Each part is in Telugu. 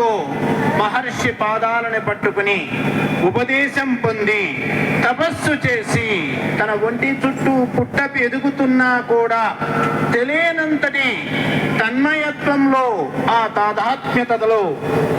అనుగ్రహంతో మహర్షి పాదాలను పట్టుకుని ఉపదేశం పొంది తపస్సు చేసి తన ఒంటి చుట్టూ పుట్టపు ఎదుగుతున్నా కూడా తెలియనంతటి తన్మయత్వంలో ఆ తాదాత్మ్యతలో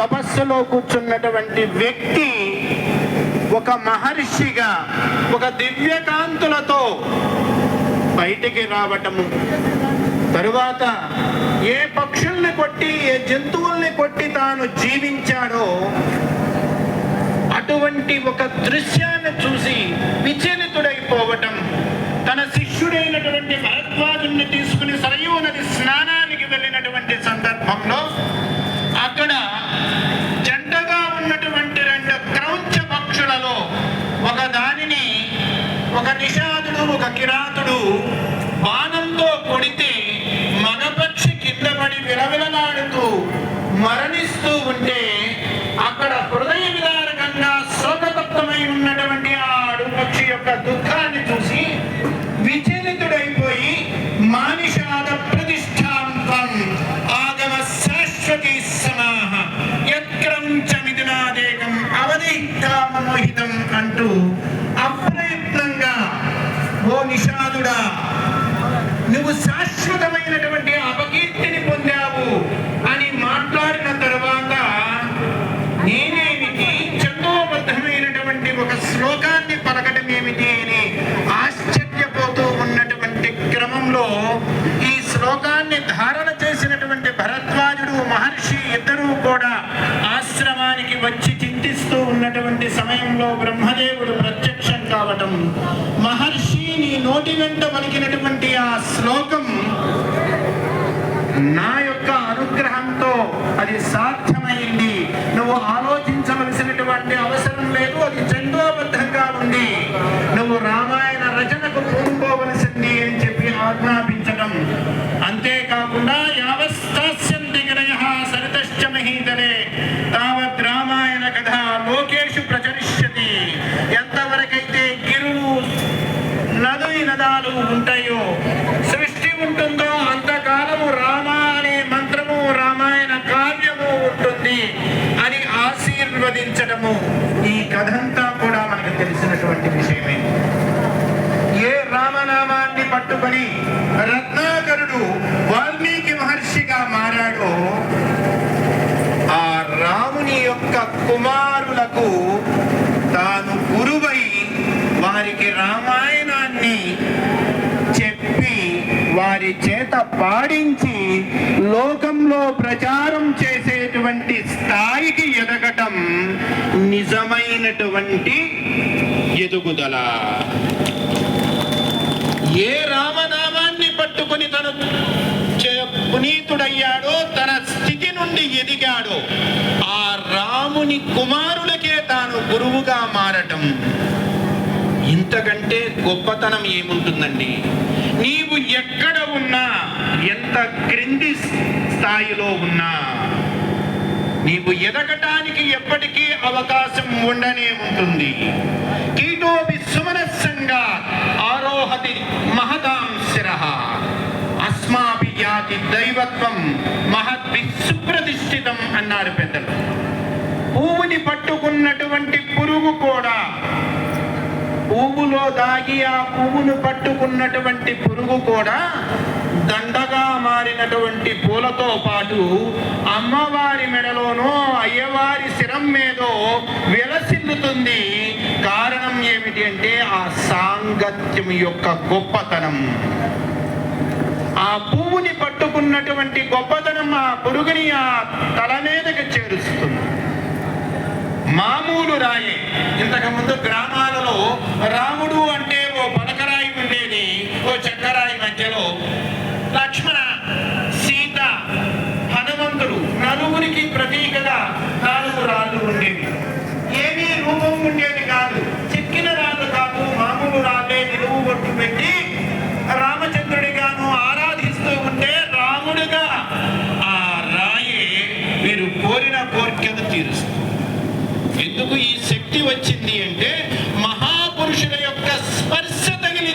తపస్సులో కూర్చున్నటువంటి వ్యక్తి ఒక మహర్షిగా ఒక దివ్యకాంతులతో బయటికి రావటము. తరువాత ఏ పక్షుల్ని కొట్టి ఏ జంతువుల్ని కొట్టి తాను జీవించాడో అటువంటి ఒక దృశ్యాన్ని చూసి విచలితుడైపోవటం తన శిష్యుడైనటువంటి భరద్వాజుని తీసుకుని సరయూ నది స్నానానికి వెళ్ళినటువంటి సందర్భంలో అక్కడ జంటగా ఉన్నటువంటి రెండు క్రౌంచ పక్షులలో ఒక దానిని ఒక నిషాదుడు ఒక కిరాతుడు బాణ అంటూ అప్రయత్నంగా ఓ నిషాదుడా నువ్వు శాశ్వతమైనటువంటి అపకీర్తిని పొందావు అని మాట్లాడిన తర్వాత నేనేమిటి? చందోబద్ధమైనటువంటి ఒక శ్లోకాన్ని పలకటం ఏమిటి అని ఆశ్చర్యపోతూ ఉన్నటువంటి క్రమంలో ఈ శ్లోకాన్ని ధారణ చేసినటువంటి భరద్వాజుడు మహర్షి ఇద్దరూ కూడా ఆశ్రమానికి వచ్చి చింతిస్తూ ఉన్నటువంటి సమయంలో బ్రహ్మదేవుడు ప్రత్యక్షం కావటం మహర్షి నీ నోటి వెంట పలికినటువంటి ఆ శ్లోకం నా యొక్క అనుగ్రహంతో అది సాధ్యమైంది. నువ్వు ఆలోచించవలసినటువంటి అవసరం లేదు అది చందోబద్ధంగా ఉంది. నువ్వు రామాయణ రచనకు పూనుకోవలసింది అని చెప్పి ఆజ్ఞాపించడం అంతేకాదు యావస్థాస్యంతి గిరయ సరితశ్చ మహీతలే తావత్ రామాయణ కథ లోకేషు ప్రచరిష్యతి ఎంతవరకైతే గిరువు నది నదాలు ఉంటాయో సృష్టి ఉంటుందో అంతకాలము రామ అనే మంత్రము రామాయణ కావ్యము ఉంటుంది అని ఆశీర్వదించడము ఈ కథంతా కూడా మనకు తెలిసినటువంటి విషయమే ఏ రామనామాన్ని పట్టుకొని రత్నాకరుడు వాల్మీకి మహర్షిగా మారాడో ఆ రాముని యొక్క కుమారులకు తాను గురువై వారికి రామాయణాన్ని చెప్పి వారి చేత పాడించి లోకంలో ప్రచారం చేసేటువంటి స్థాయికి ఎదగటం నిజమైనటువంటి ఎదుగుదల. ఏ రా పట్టుకొని తను పునీతుడయ్యాడో తన స్థితి నుండి ఎదిగాడో ఆ రాముని కుమారులకే తాను గురువుగా మారటం. ఇంతకంటే గొప్పతనం ఏముంటుందండి? నీవు ఎక్కడ ఉన్నా ఎంత క్రింది స్థాయిలో ఉన్నా నీవు ఎదగటానికి ఎప్పటికీ అవకాశం ఉండనే ఉంటుంది. అతి దైవత్వం మహద్భి సుప్రతిష్ఠితం అన్నారు పెద్దలు. పువ్వుని పట్టుకున్నటువంటి పురుగు కూడా పువ్వులో దాగి ఆ పువ్వును పట్టుకున్నటువంటి పురుగు కూడా దండగా మారినటువంటి పూలతో పాటు అమ్మవారి మెడలోనో అయ్యవారి శిరం మీదో విలసిల్లుతుంది. కారణం ఏమిటి అంటే ఆ సాంగత్యం యొక్క గొప్పతనం. ఆ పువ్వుని పట్టుకున్నటువంటి గొప్పతనం ఆ పురుగుని ఆ తల మీదకి చేరుస్తుంది. మామూలు రాయి ఇంతకు ముందు గ్రామాలలో రాముడు అంటే ఓ పలకరాయి ఉండేది ఓ చక్కరాయి మధ్యలో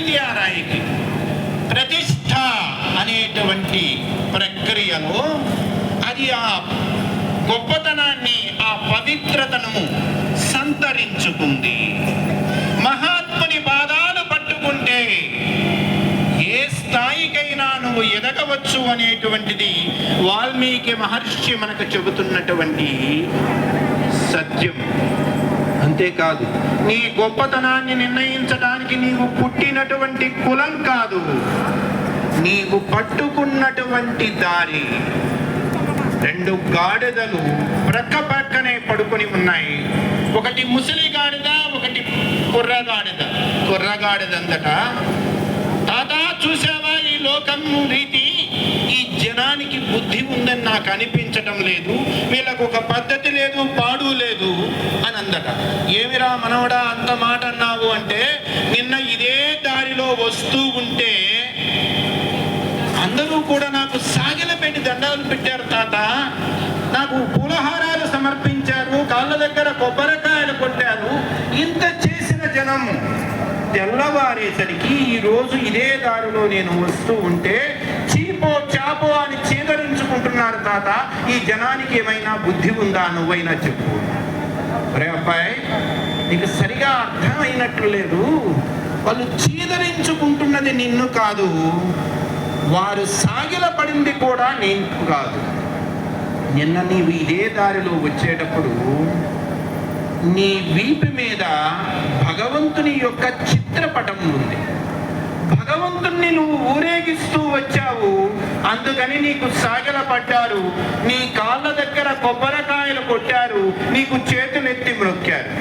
రాయికి ప్రతిష్ట అనేటువంటి ప్రక్రియలో అది ఆ గొప్పతనాన్ని ఆ పవిత్రతను సంతరించుకుంది. మహాత్ముని పాదాలు పట్టుకుంటే ఏ స్థాయికైనా నువ్వు ఎదగవచ్చు అనేటువంటిది వాల్మీకి మహర్షి మనకు చెబుతున్నటువంటి సత్యం. అంతేకాదు. నీ గొప్పతనాన్ని నిర్ణయించడానికి నీవు పుట్టినటువంటి కులం కాదు. నీవు పట్టుకున్నటువంటి దారి. రెండు గాడిదలు ప్రక్క ప్రక్కనే పడుకొని ఉన్నాయి. ఒకటి ముసలి గాడిద ఒకటి కుర్రగాడిద కుర్రగాడిదంతట తాత చూసావా ఈ లోకం రీతి? ఈ జనానికి బుద్ధి ఉందని నాకు అనిపించటం లేదు. వీళ్ళకు ఒక పద్ధతి లేదు పాడు లేదు. ఏమిరా మనవడా అంత మాట అన్నావు అంటే నిన్న ఇదే దారిలో వస్తూ ఉంటే అందరూ కూడా నాకు సాగిల పెట్టి దండాలు పెట్టారు తాత. నాకు పూలహారాలు సమర్పించారు కాళ్ళ దగ్గర కొబ్బరికాయలు కొట్టారు. ఇంత చేసిన జనము తెల్లవారేసరికి ఈ రోజు ఇదే దారిలో నేను వస్తూ ఉంటే చీపో చాపో అని చీదరించుకుంటున్నారు తాత. ఈ జనానికి ఏమైనా బుద్ధి ఉందా? నువ్వైనా చెప్పు. అరే అబ్బాయి నీకు సరిగా అర్థమైనట్లు లేదు. వాళ్ళు చీదరించుకుంటున్నది నిన్ను కాదు. వారు సాగిల పడింది కూడా నేను కాదు. నిన్న నీవు ఇదే దారిలో వచ్చేటప్పుడు నీ వీపు మీద భగవంతుని యొక్క చిత్రపటం ఉంది. భగవంతుణ్ణి నువ్వు ఊరేగిస్తూ వచ్చావు. అందుకని నీకు సాగల పడ్డారు నీ కాళ్ళ దగ్గర కొబ్బరికాయలు కొట్టారు. నీకు చేతులెత్తి మ్రొక్కారు.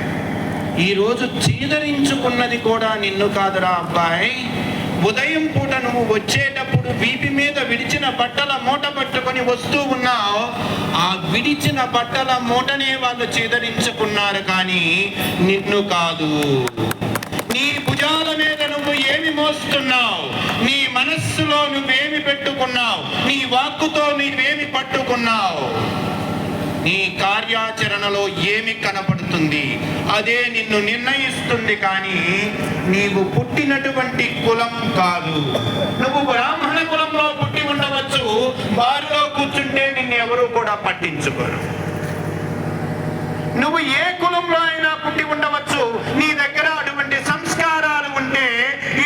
ఈరోజు చీదరించుకున్నది కూడా నిన్ను కాదురా అబ్బాయి. ఉదయం పూట నువ్వు వచ్చేటప్పుడు వీపి మీద విడిచిన బట్టల మూట పట్టుకొని వస్తూ ఉన్నావు. ఆ విడిచిన బట్టల మూటనే వాళ్ళు చీదరించుకున్నారు కానీ నిన్ను కాదు. నీ ఏమి మోస్తున్నావు? నీ మనస్సులో నువ్వేమి పెట్టుకున్నావు? నీ వాక్కుతో నీవేమి పట్టుకున్నావు? నీ కార్యాచరణలో ఏమి కనపడుతుంది? అదే నిన్ను నిర్ణయిస్తుంది కానీ నీవు పుట్టినటువంటి కులం కాదు. నువ్వు బ్రాహ్మణ కులంలో పుట్టి ఉండవచ్చు. వారిలో కూర్చుంటే నిన్ను ఎవరు కూడా పట్టించుకోరు. నువ్వు ఏ కులంలో అయినా పుట్టి ఉండవచ్చు. నీ దగ్గర అటువంటి సంస్కారాలు ఉంటే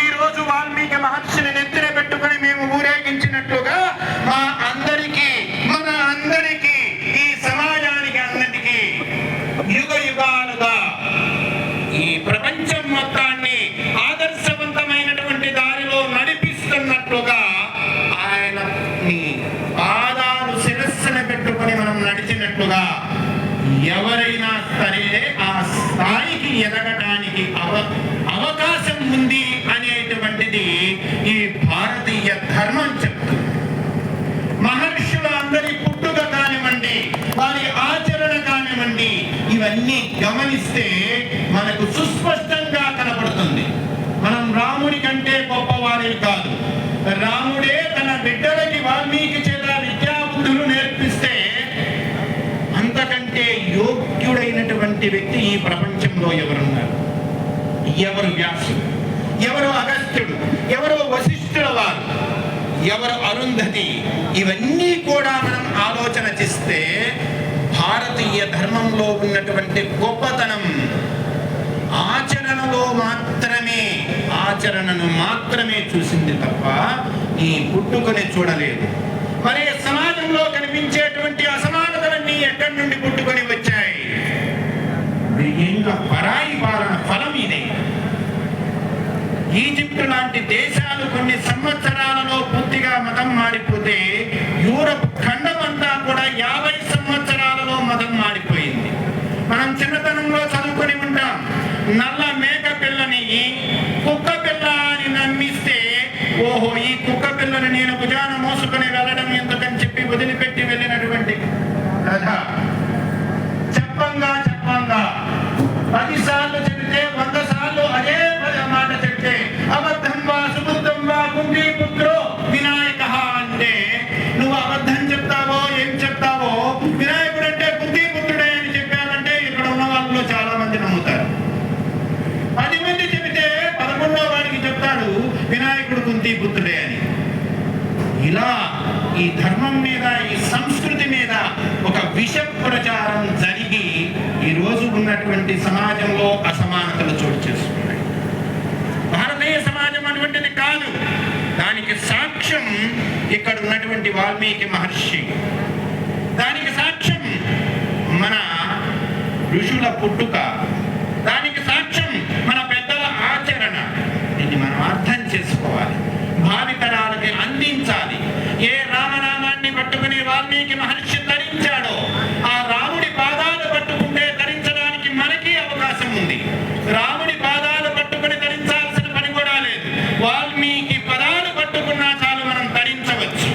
ఈ రోజు వాల్మీకి మహర్షిని నెత్తిన పెట్టుకొని మేము ఊరేగించినట్లుగా మా అందరికీ మన అందరికీ ఈ సమాజానికి అందరికీ యుగ యుగాలుగా ఈ ప్రపంచం మొత్తాన్ని ఆదర్శవంతమైనటువంటి దారిలో నడిపిస్తున్నట్లుగా ఆయన నీ పాదాలు శిరస్సున పెట్టుకొని మనం నడిచినట్లుగా ఎవరైనా సరే ఆ స్థాయికి ఎదగటానికి అవ అవకాశం ఉంది అనేటువంటిది ఈ భారతీయ ధర్మం చెప్తుంది. మహర్షుల అందరి పుట్టుక కానివ్వండి వారి ఆచరణ కానివ్వండి ఇవన్నీ గమనిస్తే మనకు సుస్పష్టంగా కనపడుతుంది. మనం రాముడి కంటే గొప్పవారి కాదు. రాముడే యోగ్యుడైనటువంటి వ్యక్తి ఈ ప్రపంచంలో ఎవరున్నారు? ఎవరు వ్యాసుడు? ఎవరు అగస్త్యుడు? ఎవరు వశిష్ఠుల వారు? ఎవరు అరుంధతి? ఇవన్నీ కూడా మనం ఆలోచన చేస్తే భారతీయ ధర్మంలో ఉన్నటువంటి గొప్పతనం ఆచరణలో మాత్రమే ఆచరణను మాత్రమే చూసింది తప్ప ఈ పుట్టుకొని చూడలేదు. మరే సమాజంలో కనిపించేటువంటి అసమానతలన్నీ ఎక్కడి నుండి పుట్టుకొని వచ్చాయి వెయ్యేళ్ళ పరాయి పాలన ఫలం ఇదే ఈజిప్ట్ లాంటి దేశాలు కొన్ని సంవత్సరాలలో పూర్తిగా మతం మారిపోతే యూరప్ ఖండం అంతా కూడా యాభై సంవత్సరాలలో మతం మారిపోయింది. మనం చిన్నతనంలో చదువుకొని ఉంటాం. నల్ల మేక పిల్లని కుక్క పిల్ల అని నమ్మిస్తే ఓహో ఈ కుక్క పిల్లని నేను భుజాన మోసుకొని వెళ్ళడం ఎందుకని చెప్పి వదిలిపెట్టి ఉన్నటువంటి సమాజంలో అసమానతలు చోటు చేసుకున్నాయి. భారతీయ సమాజం అటువంటిది కాదు. దానికి సాక్ష్యం ఇక్కడ ఉన్నటువంటి వాల్మీకి మహర్షి. దానికి సాక్ష్యం మన ఋషుల పుట్టుక. దానికి సాక్ష్యం మన పెద్దల ఆచరణ. ఇది మనం అర్థం చేసుకోవాలి. భావితరాలకి అందించాలి. ఏ రామనామాన్ని పట్టుకుని వాల్మీకి మహర్షి ధరించాడో ఆ రాముడి పాదాలు పట్టుకుంటే ధరించడానికి మనకి అవకాశం ఉంది రాముడి పాదాలు పట్టుకుని ధరించాల్సిన పని కూడా లేదు వాల్మీకి పదాలు పట్టుకున్నా చాలు మనం ధరించవచ్చు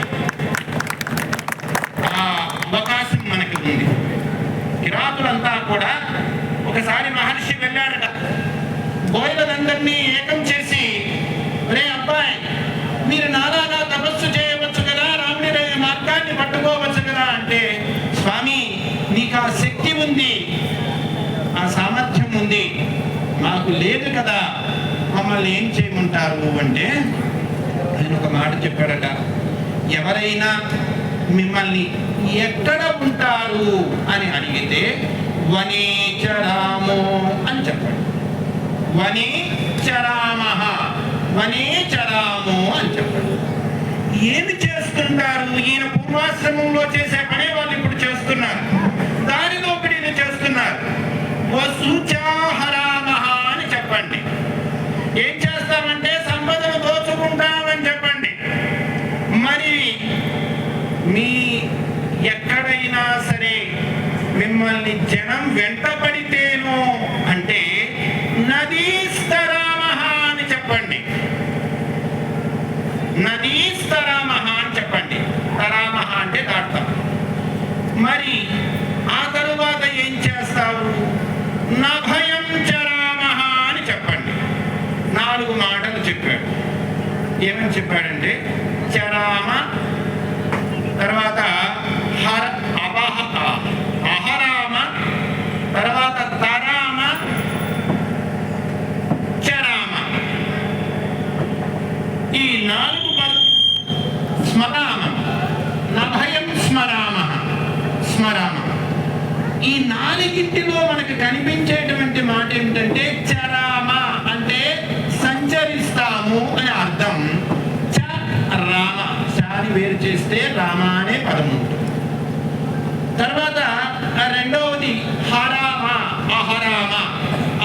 ఆ అవకాశం మనకి ఉంది కిరాతులంతా కూడా ఒకసారి మహర్షి వెళ్ళాడట బోయలందరినీ ఏకం చేసి రే అబ్బాయి మీరు నాలాగా తపస్సు చేయవచ్చు కదా రాముడి రే మార్గాన్ని పట్టుకోవచ్చు కదా అంటే స్వామి నీకు ఆ శక్తి ఉంది ఆ సామర్థ్యం ఉంది. మాకు లేదు కదా. మమ్మల్ని ఏం చేయమంటారు అంటే ఆయన ఒక మాట చెప్పాడట. ఎవరైనా మిమ్మల్ని ఎక్కడ ఉంటారు అని అడిగితే వనీచరాము అని చెప్పాడు. వనేచరామః వనీచరాము అని చెప్పాడు. ఏమి చేస్తుంటారు? ఈయన పూర్వాశ్రమంలో చేసే పనే వాళ్ళు ఇప్పుడు చేస్తున్నారు దారి దోపిడీని చేస్తున్నారు వసుచాహరామః అని చెప్పండి ఏం చేస్తామంటే సంపదను దోచుకుంటామని చెప్పండి మరి మీ ఎక్కడైనా సరే మిమ్మల్ని వెంటబడి వెంట పడితేనో అంటే నదీస్తరామహ అని చెప్పండి నదీస్తరామహ అని చెప్పండి తరామహ అంటే దాడతాం మరి ఆ తరువాత ఏం చేస్తావు నభయం చరామహ అని చెప్పండి నాలుగు మాటలు చెప్పాడు ఏమని చెప్పాడంటే చరామ తర్వాత హర అపహ అహరామ తర్వాత తరామ చరామ ఈ నాలుగు స్మరామ నభయం స్మరామ స్మరామ ఈ నాలుగింటిలో మనకు కనిపించేటువంటి మాట ఏమిటంటే చరామ అంటే సంచరిస్తాము అని అర్థం. చ రామ. చాని వేరు చేస్తే రామ అనే పదం ఉంటుంది. తర్వాత రెండవది హరామ అహరామ.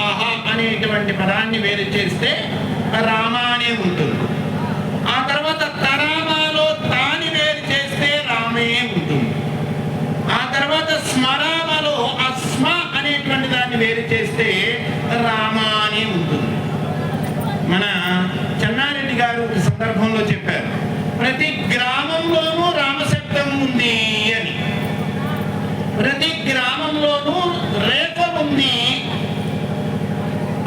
అహ అనేటువంటి పదాన్ని వేరు చేస్తే రామ అనే ఉంటుంది ఆ తర్వాత తరామాలో తాని వేరు చేస్తే రామే ఉంటుంది ఆ తర్వాత స్మరామలో అస్మ అనేటువంటి దాన్ని వేరు చేస్తే రామ అనే ఉంటుంది మన చెన్నారెడ్డి గారు ఒక సందర్భంలో చెప్పారు. ప్రతి గ్రామంలోనూ రామశబ్దం ఉంది అని. ప్రతి గ్రామంలోనూ రేఖ ఉంది.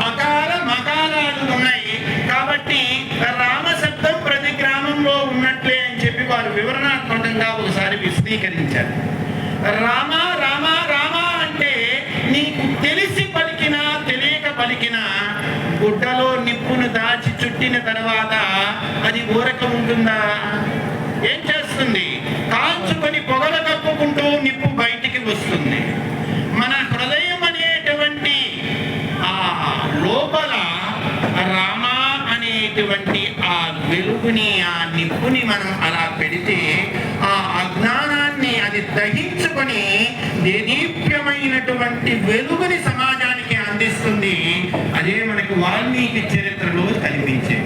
అకాల మకారాలు ఉన్నాయి. కాబట్టి రామశబ్దం ప్రతి గ్రామంలో ఉన్నట్లే అని చెప్పి వారు వివరణాత్మకంగా ఒకసారి విశదీకరించారు. రామ రామ రామ అంటే నీకు తెలిసి పలికినా తెలియక పలికినా గుడ్డలో నిప్పును దాచి పెట్టిన తర్వాత అది ఊరక ఉంటుందా? ఏం చేస్తుంది? కాల్చుకొని పొగల కప్పుకుంటూ నిప్పు బయటికి వస్తుంది. మన హృదయం అనేటువంటి ఆ లోపల రామ అనేటువంటి ఆ వెలుగుని ఆ నిప్పుని మనం అలా పెడితే ఆ అజ్ఞానాన్ని అది దహించుకొని దేదీప్యమైనటువంటి వెలుగుని సమాజం అందిస్తుంది. అదే మనకు వాల్మీకి చరిత్రలో కనిపించేది.